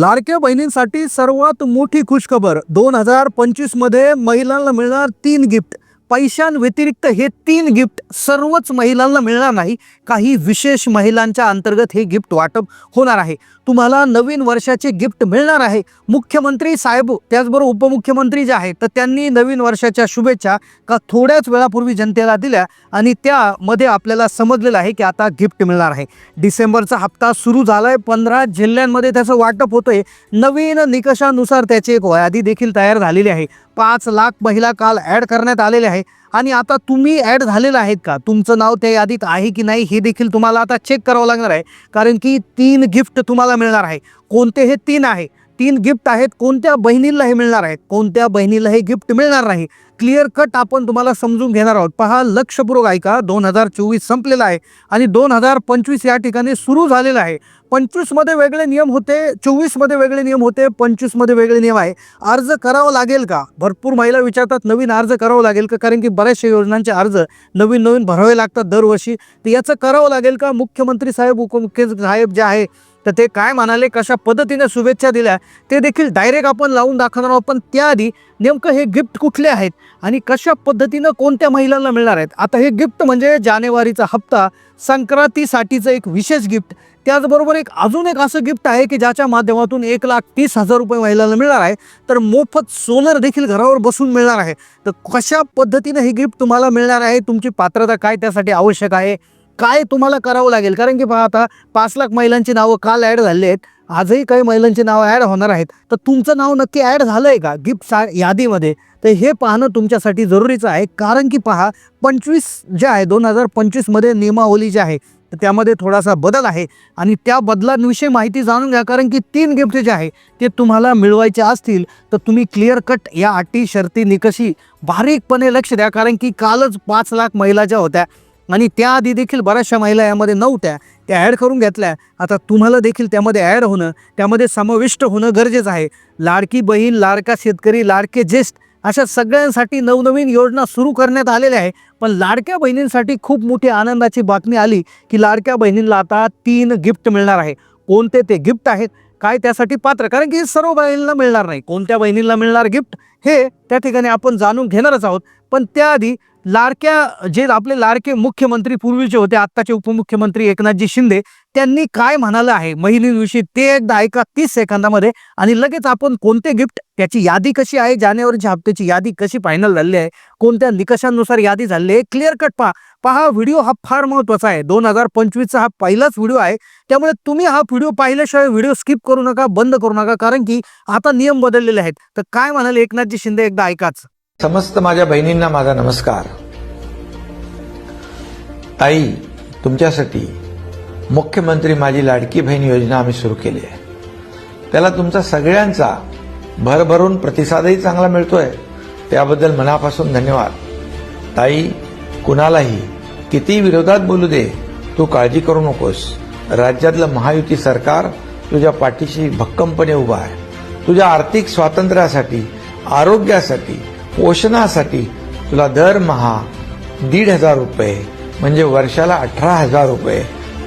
लाडक्या बहिणींसाठी सर्वात मोठी खुशखबर. दोन हजार पंचवीसमध्ये महिलांना मिळणार तीन गिफ्ट पैशांव्यतिरिक्त हे तीन गिफ्ट सर्वच महिलांना मिळणार नाही. काही विशेष महिलांच्या अंतर्गत हे गिफ्ट वाटप होणार आहे. तुम्हाला नवीन वर्षाचे गिफ्ट मिळणार आहे. मुख्यमंत्री साहेब त्याचबरोबर उपमुख्यमंत्री जे आहेत तर त्यांनी नवीन वर्षाच्या शुभेच्छा का थोड्याच वेळापूर्वी जनतेला दिल्या आणि त्यामध्ये आपल्याला समजलेलं आहे की आता गिफ्ट मिळणार आहे. डिसेंबरचा हप्ता सुरू झालाय. पंधरा जिल्ह्यांमध्ये त्याचं वाटप होतं आहे नवीन निकषानुसार त्याची एक यादी देखील तयार झालेली आहे. पाच लाख महिला काल ॲड करण्यात आलेले आहे. आणि आता तुम्ही ॲड झालेलं आहेत का? तुमचं नाव त्या यादीत आहे की नाही हे देखील तुम्हाला आता चेक करावं लागणार आहे. कारण की तीन गिफ्ट तुम्हाला मिळणार आहे. कोणते? हे तीन आहे. तीन गिफ्ट आहेत कोणत्या बहिणीला हे मिळणार आहेत कोणत्या बहिणीला हे गिफ्ट मिळणार नाही. क्लिअर कट आपण तुम्हाला समजून घेणार आहोत. पहा लक्षपूर्वक ऐका दोन हजार चोवीस संपलेला आहे आणि दोन हजार पंचवीस या ठिकाणी सुरू झालेलं आहे. पंचवीसमध्ये वेगळे नियम होते चोवीसमध्ये वेगळे नियम होते पंचवीसमध्ये वेगळे नियम आहे. अर्ज करावा लागेल का? भरपूर महिला विचारतात नवीन अर्ज करावा लागेल का? कारण की बऱ्याचशा योजनांचे अर्ज नवीन नवीन भरावे लागतात दरवर्षी. तर याचं करावं लागेल का? मुख्यमंत्री साहेब उपमुख्य साहेब जे आहे तर ते काय म्हणाले कशा पद्धतीने शुभेच्छा दिल्या ते देखील डायरेक्ट आपण लावून दाखवणार आहोत. पण त्याआधी नेमकं हे गिफ्ट कुठले आहेत आणि कशा पद्धतीनं कोणत्या महिलांना मिळणार आहेत? आता हे गिफ्ट म्हणजे जानेवारीचा हप्ता संक्रांतीसाठीचं एक विशेष गिफ्ट त्याचबरोबर एक अजून एक असं गिफ्ट आहे की ज्याच्या माध्यमातून एक लाख तीस हजार रुपये महिलांना मिळणार आहे. तर मोफत सोलर देखील घरावर बसून मिळणार आहे. तर कशा पद्धतीनं हे गिफ्ट तुम्हाला मिळणार आहे? तुमची पात्रता काय त्यासाठी आवश्यक आहे? काय तुम्हाला करावं लागेल? कारण की पहा आता पाच लाख महिलांची नावं काल ॲड झाली आहेत आजही काही महिलांची नावं ॲड होणार आहेत. तर तुमचं नाव नक्की ॲड झालं आहे का? गिफ्ट सा यादीमध्ये. तर हे पाहणं तुमच्यासाठी जरुरीचं आहे. कारण की पहा पंचवीस जे आहे दोन हजार पंचवीसमध्ये नियमावली जी आहे तर त्यामध्ये थोडासा बदल आहे. आणि त्या बदलांविषयी माहिती जाणून घ्या. कारण की तीन गिफ्ट जे आहे ते तुम्हाला मिळवायचे असतील तर तुम्ही क्लिअर कट या अटी शर्ती निकषी बारीकपणे लक्ष द्या. कारण की कालच पाच लाख महिला ज्या होत्या आणि त्याआधी देखील बऱ्याचशा महिला यामध्ये नव्हत्या. त्या ॲड करून घेतल्या. आता तुम्हाला देखील त्यामध्ये ॲड होणं त्यामध्ये समाविष्ट होणं गरजेचं आहे. लाडकी बहीण लाडका शेतकरी लाडके ज्येष्ठ अशा सगळ्यांसाठी नवनवीन योजना सुरू करण्यात आलेल्या आहे पण लाडक्या बहिणींसाठी खूप मोठी आनंदाची बातमी आली की लाडक्या बहिणींना आता तीन गिफ्ट मिळणार आहे. कोणते ते गिफ्ट आहेत? काय त्यासाठी पात्र? कारण की हे सर्व बहिणींना मिळणार नाही. कोणत्या बहिणींना मिळणार गिफ्ट? हे त्या ठिकाणी आपण जाणून घेणारच आहोत. पण त्याआधी लाडक्या जे आपले लाडके मुख्यमंत्री पूर्वीचे होते आत्ताचे उपमुख्यमंत्री एकनाथजी शिंदे त्यांनी काय म्हणालं आहे? महिलांविषयी ते एकदा ऐका तीस सेकंदामध्ये. आणि लगेच आपण कोणते गिफ्ट त्याची यादी कशी आहे? जानेवारीच्या हप्त्याची यादी कशी फायनल झाली आहे? कोणत्या निकषांनुसार यादी झाली आहे? क्लिअर कट पहा. पहा व्हिडिओ हा फार महत्त्वाचा आहे. दोन हजार पंचवीसचा हा पहिलाच व्हिडिओ आहे. त्यामुळे तुम्ही हा व्हिडिओ पाहिल्याशिवाय व्हिडिओ स्किप करू नका बंद करू नका. कारण की आता नियम बदललेले आहेत. तर काय म्हणाले एकनाथजी शिंदे? एकदा ऐकाच. समस्त माझ्या बहिणींना माझा नमस्कार. ताई तुमच्यासाठी मुख्यमंत्री माझी लाडकी बहीण योजना आम्ही सुरू केली आहे. त्याला तुमचा सगळ्यांचा भरभरून प्रतिसादही चांगला मिळतोय. त्याबद्दल मनापासून धन्यवाद. ताई कुणालाही किती विरोधात बोलू दे तू काळजी करू नकोस. राज्यातलं महायुती सरकार तुझ्या पाठीशी भक्कमपणे उभा आहे. तुझ्या आर्थिक स्वातंत्र्यासाठी आरोग्यासाठी पोषणासाठी तुला दरमहा दीड हजार रुपये म्हणजे वर्षाला अठरा हजार रुपये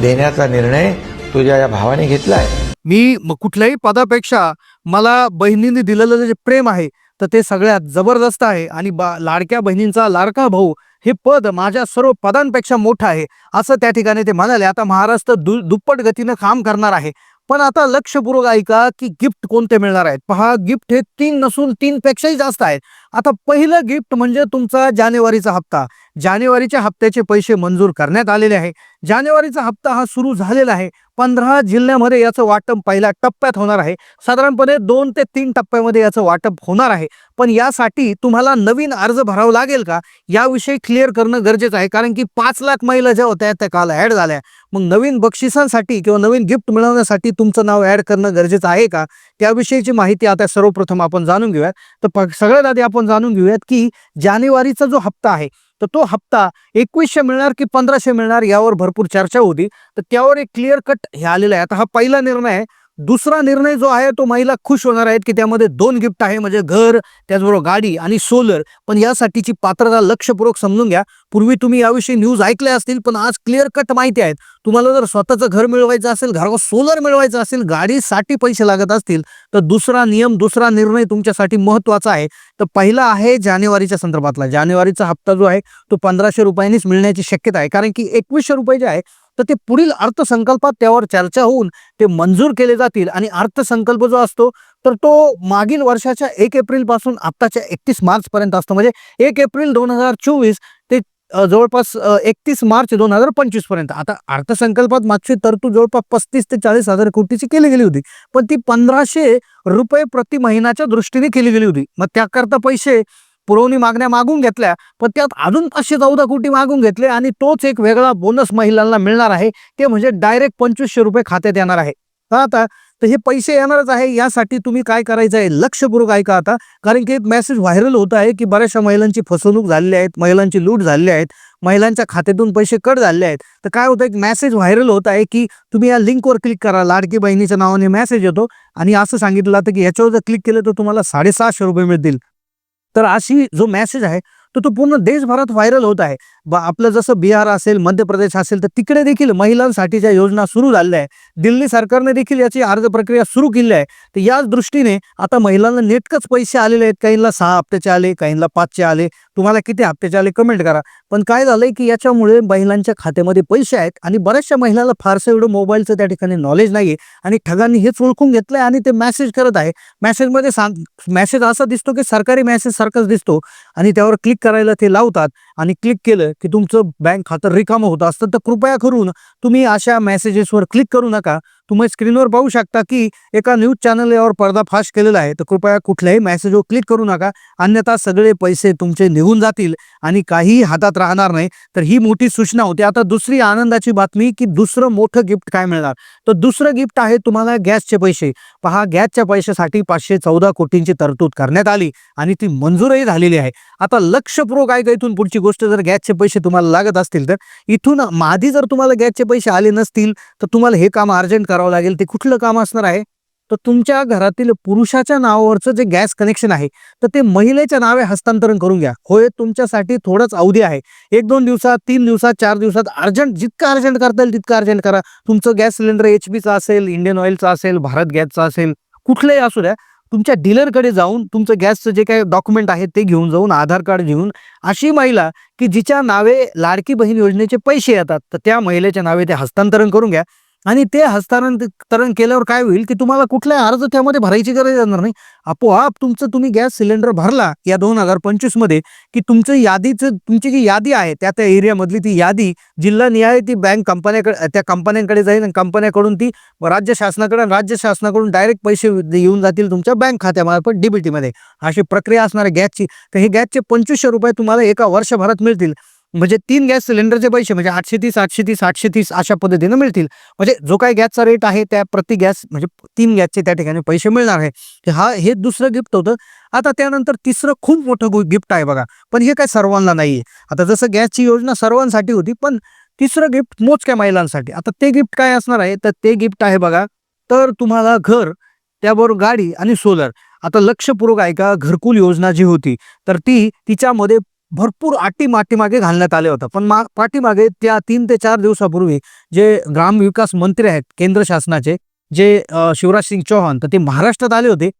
देण्याचा निर्णय तुझ्या या भावाने घेतला आहे मी म- कुठल्याही पदापेक्षा मला बहिणींनी दिलेलं जे प्रेम आहे तर ते सगळ्यात जबरदस्त आहे आणि बा लाडक्या बहिणींचा लाडका भाऊ हे पद माझ्या सर्व पदांपेक्षा मोठं आहे असं त्या ठिकाणी ते म्हणाले. आता महाराष्ट्र दु दुप्पट गतीनं काम करणार आहे. पण आता लक्षपूर्वक ऐका की गिफ्ट कोणते मिळणार आहेत? पहा गिफ्ट हे तीन नसून तीनपेक्षाही जास्त आहेत. आता पहिलं गिफ्ट म्हणजे तुमचा जानेवारीचा हप्ता. जानेवारीच्या हप्त्याचे पैसे मंजूर करण्यात आलेले आहे. जानेवारीचा हप्ता हा सुरू झालेला आहे. पंधरा जिल्ह्यामध्ये याचं वाटप पहिल्या टप्प्यात होणार आहे. साधारणपणे दोन ते तीन टप्प्यामध्ये याचं वाटप होणार आहे. पण यासाठी तुम्हाला नवीन अर्ज भरावा लागेल का? याविषयी क्लिअर करणं गरजेचं आहे. कारण की पाच लाख महिला ज्या होत्या त्या काल ॲड झाल्या. मग नवीन बक्षिसांसाठी किंवा नवीन गिफ्ट मिळवण्यासाठी तुमचं नाव ॲड करणं गरजेचं आहे का? त्याविषयीची माहिती आता सर्वप्रथम आपण जाणून घेऊयात. तर प सगळ्यात आधी आपण जाणून घेऊयात की जानेवारीचा जो हप्ता आहे तर तो हप्ता एकवीसशे मिळणार की पंधराशे मिळणार यावर भरपूर चर्चा होती. तर त्यावर एक क्लिअर कट हे आलेलं आहे. आता हा पहिला निर्णय आहे. दुसरा निर्णय जो आहे तो महिला खुश होणार आहेत की त्यामध्ये दोन गिफ्ट आहे म्हणजे घर त्याचबरोबर गाडी आणि सोलर. पण यासाठीची पात्रता लक्षपूर्वक समजून घ्या. पूर्वी तुम्ही याविषयी न्यूज ऐकल्या असतील पण आज क्लिअर कट माहिती आहेत. तुम्हाला जर स्वतःचं घर मिळवायचं असेल घरावर सोलर मिळवायचं असेल गाडीसाठी पैसे लागत असतील तर दुसरा नियम दुसरा निर्णय तुमच्यासाठी महत्त्वाचा आहे. तर पहिला आहे जानेवारीच्या संदर्भातला. जानेवारीचा हप्ता जो आहे तो पंधराशे रुपयांनीच मिळण्याची शक्यता आहे. कारण की एकवीसशे रुपये जे आहे तर ते पुढील अर्थसंकल्पात त्यावर चर्चा होऊन ते मंजूर केले जातील. आणि अर्थसंकल्प जो असतो तर तो मागील वर्षाच्या एक एप्रिलपासून आत्ताच्या एकतीस मार्च पर्यंत असतो. म्हणजे एक एप्रिल दोन हजार चोवीस ते जवळपास एकतीस मार्च दोन हजार पंचवीसपर्यंत. आता अर्थसंकल्पात मागची तरतूद जवळपास पस्तीस ते चाळीस हजार कोटीची केली गेली होती. पण ती पंधराशे रुपये प्रति महिन्याच्या दृष्टीने केली गेली होती. मग त्याकरता पैसे पुरवणी मागण्या मागून घेतल्या पण त्यात अजून पाचशे चौदा कोटी मागून घेतले आणि तोच एक वेगळा बोनस महिलांना मिळणार आहे. ते म्हणजे डायरेक्ट पंचवीसशे रुपये खात्यात येणार आहे. आता तर हे पैसे येणारच आहे. यासाठी तुम्ही काय करायचं आहे? लक्षपूर्वक ऐका आता. कारण की एक मेसेज व्हायरल होत आहे की बऱ्याचशा महिलांची फसवणूक झालेली आहेत महिलांची लूट झालेली आहेत महिलांच्या खात्यातून पैसे कट झाले आहेत. तर काय होतं? एक मेसेज व्हायरल होत आहे की तुम्ही या लिंकवर क्लिक करा. लाडकी बहिणीच्या नावाने मेसेज येतो. आणि असं सांगितलं जातं की याच्यावर जर क्लिक केलं तर तुम्हाला साडेसहाशे रुपये मिळतील. तर अशी जो मेसेज आहे तर तो पूर्ण देशभरात व्हायरल होत आहे. बा आपलं जसं बिहार असेल मध्य प्रदेश असेल तर तिकडे देखील महिलांसाठीच्या योजना सुरू झालेल्या आहे दिल्ली सरकारने देखील याची अर्ज प्रक्रिया सुरू केली आहे. तर याच दृष्टीने आता महिलांना नेटकंच पैसे आलेले आहेत. काहींना सहा हप्त्याचे आले काहींना पाचचे आले. तुम्हाला किती हप्ते आले कमेंट करा. पण काय झालंय की याच्यामुळे महिलांच्या खात्यामध्ये पैसे आहेत आणि बऱ्याचशा महिलाला फारसं एवढं मोबाईलचं त्या ठिकाणी नॉलेज नाही आणि ठगांनी हेच ओळखून घेतलंय आणि ते मेसेज करत आहे. मेसेजमध्ये सांग मेसेज असा दिसतो की सरकारी मेसेज सारखाच दिसतो. आणि त्यावर क्लिक करायला ते लावतात आणि क्लिक केलं की तुमचं बँक खातं रिकामं होत असतं. तर कृपया करून तुम्ही अशा मेसेजेसवर क्लिक करू नका. तुम्ही स्क्रीनवर पाहू शकता की एका न्यूज चॅनल यावर पर्दाफाश केलेला आहे. तर कृपया कुठल्याही मेसेजवर क्लिक करू नका. अन्यथा सगळे पैसे तुमचे निघून जातील आणि काहीही हातात राहणार नाही. तर ही मोठी सूचना होती. आता दुसरी आनंदाची बातमी की दुसरं मोठं गिफ्ट काय मिळणार? तर दुसरं गिफ्ट आहे तुम्हाला गॅसचे पैसे. पहा गॅसच्या पैशासाठी पाचशे चौदा कोटींची तरतूद करण्यात आली आणि ती मंजूरही झालेली आहे. आता लक्षपूर्वक ऐका इथून पुढची गोष्ट. जर गॅसचे पैसे तुम्हाला लागत असतील तर इथून आधी जर तुम्हाला गॅसचे पैसे आले नसतील तर तुम्हाला हे काम अर्जंट करावं लागेल ते कुठलं काम असणार आहे? तर तुमच्या घरातील पुरुषाच्या नावावरचं जे गॅस कनेक्शन आहे तर ते महिलेच्या नावे हस्तांतरण करून घ्या. होय तुमच्यासाठी थोडंच अवधी आहे. एक दोन दिवसात तीन दिवसात चार दिवसात अर्जंट जितकं अर्जंट करता येईल तितकं अर्जंट करा. तुमचं गॅस सिलेंडर एच पीचा असेल इंडियन ऑइलचा असेल भारत गॅसचा असेल कुठलंही असू द्या तुमच्या डीलरकडे जाऊन तुमचं गॅसचं जे काही डॉक्युमेंट आहे ते घेऊन जाऊन आधार कार्ड घेऊन अशी महिला की जिच्या नावे लाडकी बहीण योजनेचे पैसे येतात तर त्या महिलेच्या नावे ते हस्तांतरण करून घ्या. आणि ते हस्तांतरण केल्यावर काय होईल की तुम्हाला कुठलाही अर्ज त्यामध्ये भरायची गरज येणार नाही. आपोआप तुमचं तुम्ही गॅस सिलेंडर भरला या दोन हजार पंचवीसमध्ये की तुमचं यादीचं तुमची जी यादी आहे त्या त्या एरियामधली ती यादी जिल्हा निहाय ती बँक कंपन्याकडे त्या कंपन्यांकडे जाईल आणि कंपन्याकडून ती राज्य शासनाकडे राज्य शासनाकडून डायरेक्ट पैसे येऊन जातील तुमच्या बँक खात्यामार्फत डीबीटीमध्ये अशी प्रक्रिया असणार आहे गॅसची. तर हे गॅसचे पंचवीसशे रुपये तुम्हाला एका वर्षभरात मिळतील. म्हणजे तीन गॅस सिलेंडरचे पैसे म्हणजे आठशे तीस आठशे तीस आठशे तीस अशा पद्धतीनं मिळतील. म्हणजे जो काही गॅसचा रेट आहे त्या प्रति गॅस म्हणजे तीन गॅसचे त्या ठिकाणी पैसे मिळणार आहे. हा हे दुसरं गिफ्ट होतं. आता त्यानंतर तिसरं खूप मोठं गिफ्ट आहे बघा. पण हे काय सर्वांना नाही आता जसं गॅसची योजना सर्वांसाठी होती पण तिसरं गिफ्ट मोजक्या महिलांसाठी. आता ते गिफ्ट काय असणार आहे? तर ते गिफ्ट आहे बघा तर तुम्हाला घर त्याबरोबर गाडी आणि सोलर आता लक्षपूर्वक ऐका घरकुल योजना जी होती तर ती तिच्यामध्ये भरपूर अटी मागे घालण्यात आले होतं. पण मा पाठीमागे त्या तीन ते चार दिवसापूर्वी जे ग्रामविकास मंत्री आहेत केंद्र शासनाचे जे शिवराज सिंग चौहान तर ते महाराष्ट्रात आले होते.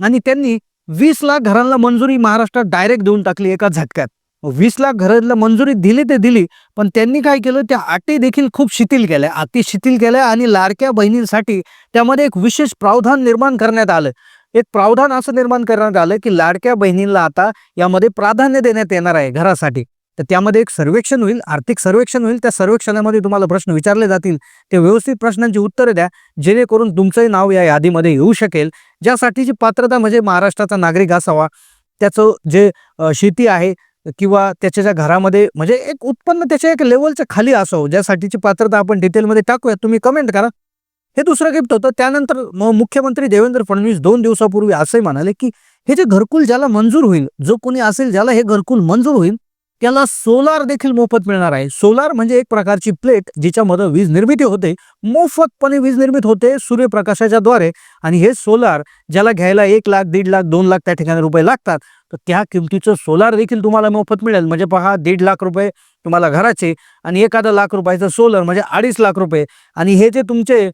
आणि त्यांनी वीस लाख घरांना मंजुरी महाराष्ट्रात डायरेक्ट देऊन टाकली एका झटक्यात. वीस लाख घरांना मंजुरी दिली ते दिली पण त्यांनी काय केलं त्या अटी देखील खूप शिथिल केल्या. अति शिथिल केल्या आणि लाडक्या बहिणींसाठी त्यामध्ये एक विशेष प्रावधान निर्माण करण्यात आलं. एक प्रावधान असं निर्माण करण्यात आलं की लाडक्या बहिणींना आता यामध्ये प्राधान्य देण्यात येणार आहे घरासाठी. तर त्यामध्ये एक सर्वेक्षण होईल आर्थिक सर्वेक्षण होईल. त्या सर्वेक्षणामध्ये तुम्हाला प्रश्न विचारले जातील. ते व्यवस्थित प्रश्नांची उत्तरं द्या जेणेकरून तुमचंही नाव या यादीमध्ये येऊ शकेल. ज्यासाठीची पात्रता म्हणजे महाराष्ट्राचा नागरिक असावा त्याचं जे शेती आहे किंवा त्याच्या ज्या घरामध्ये म्हणजे एक उत्पन्न त्याच्या एक लेवलच्या खाली असावं. ज्यासाठीची पात्रता आपण डिटेलमध्ये टाकूया तुम्ही कमेंट करा. हे दुसरं गिफ्ट होतं. त्यानंतर म- मुख्यमंत्री देवेंद्र फडणवीस दोन दिवसापूर्वी असंही म्हणाले की हे जे घरकुल ज्याला मंजूर होईल जो कोणी असेल ज्याला हे घरकुल मंजूर होईल त्याला सोलार देखील मोफत मिळणार आहे. सोलार म्हणजे एक प्रकारची प्लेट जिच्यामध्ये वीज निर्मिती होते. मोफतपणे वीज निर्मित होते सूर्यप्रकाशाच्या द्वारे. आणि हे सोलार ज्याला घ्यायला एक लाख दीड लाख दोन लाख त्या ठिकाणी रुपये लागतात तर त्या किमतीचं सोलार देखील तुम्हाला मोफत मिळेल. म्हणजे पहा दीड लाख रुपये तुम्हाला घराचे आणि एखादा लाख रुपयाचं सोलर म्हणजे अडीच लाख रुपये. आणि हे जे तुमचे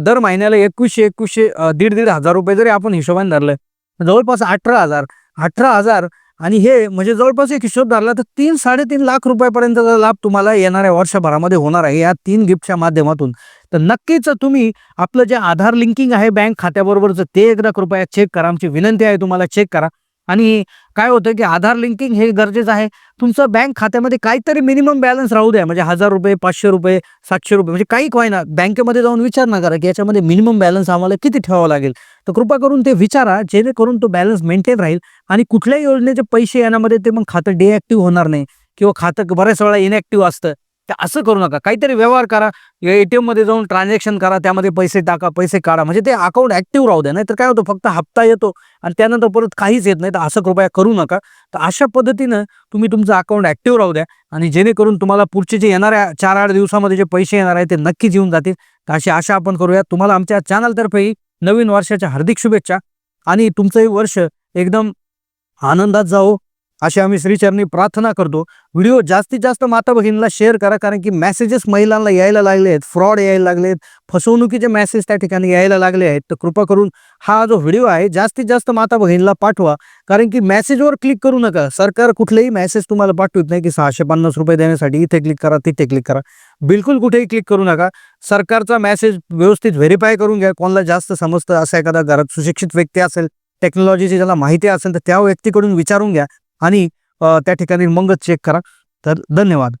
दर महिन्याला एकवीसशे एकवीसशे दीड दीड हजार रुपये जरी आपण हिशोबाने धरलं जवळपास अठरा हजार अठरा हजार आणि हे म्हणजे जवळपास एक हिशोब धरला तर तीन साडेतीन लाख रुपयापर्यंतचा लाभ तुम्हाला येणाऱ्या वर्षभरामध्ये होणार आहे या तीन गिफ्टच्या माध्यमातून. तर नक्कीच तुम्ही आपलं जे आधार लिंकिंग आहे बँक खात्याबरोबरचं ते एकदा कृपया चेक करा. आमची विनंती आहे तुम्हाला चेक करा. आणि काय होतं की आधार लिंकिंग हे गरजेचं आहे. तुमचं बँक खात्यामध्ये काहीतरी मिनिमम बॅलन्स राहू द्या. म्हणजे हजार रुपये पाचशे रुपये सातशे रुपये. म्हणजे काही काय ना बँकेमध्ये जाऊन विचार ना करा की याच्यामध्ये मिनिमम बॅलन्स आम्हाला किती ठेवावं लागेल. तर कृपा करून ते विचारा जेणेकरून तो बॅलन्स मेंटेन राहील. आणि कुठल्याही योजनेचे पैसे येण्यामध्ये ते मग खातं डिॲक्टिव्ह होणार नाही. किंवा खातं बऱ्याच वेळा इनॅक्टिव्ह असतं. तर असं करू नका. काहीतरी व्यवहार करा. एटीएममध्ये जाऊन ट्रान्झॅक्शन करा. त्यामध्ये पैसे टाका पैसे काढा. म्हणजे ते अकाउंट ऍक्टिव्ह राहू द्या. नाहीतर काय होतं? फक्त हप्ता येतो आणि त्यानंतर परत काहीच येत नाही. तर असं कृपया करू नका. तर अशा पद्धतीनं तुम्ही तुमचं अकाउंट ऍक्टिव्ह राहू द्या आणि जेणेकरून तुम्हाला पुढचे जे येणाऱ्या चार आठ दिवसामध्ये जे पैसे येणार आहे ते नक्कीच येऊन जातील. तर अशी आशा आपण करूया तुम्हाला आमच्या चॅनलतर्फेही नवीन वर्षाच्या हार्दिक शुभेच्छा आणि तुमचंही वर्ष एकदम आनंदात जाओ अशी आम्ही श्रीचरणी प्रार्थना करतो. व्हिडिओ जास्तीत जास्त माता भगिनीला शेअर करा कारण की मेसेजेस महिलांना यायला लागले आहेत. फ्रॉड यायला लागले आहेत. फसवणुकीचे मेसेज त्या ठिकाणी यायला लागले आहेत. तर कृपा करून हा जो व्हिडिओ आहे जास्तीत जास्त माता भगिनीला पाठवा. कारण की मेसेजवर क्लिक करू नका. सरकार कुठलेही मेसेज तुम्हाला पाठवत नाही की सहाशे पन्नास रुपये देण्यासाठी इथे क्लिक करा तिथे क्लिक करा. बिलकुल कुठेही क्लिक करू नका. सरकारचा मेसेज व्यवस्थित व्हेरीफाय करून घ्या. कोणाला जास्त समजतं असं एखादा घरात सुशिक्षित व्यक्ती असेल टेक्नॉलॉजीची ज्याला माहिती असेल तर त्या व्यक्तीकडून विचारून घ्या. आणि त्या ठिकाणी मगच चेक करा. तर धन्यवाद.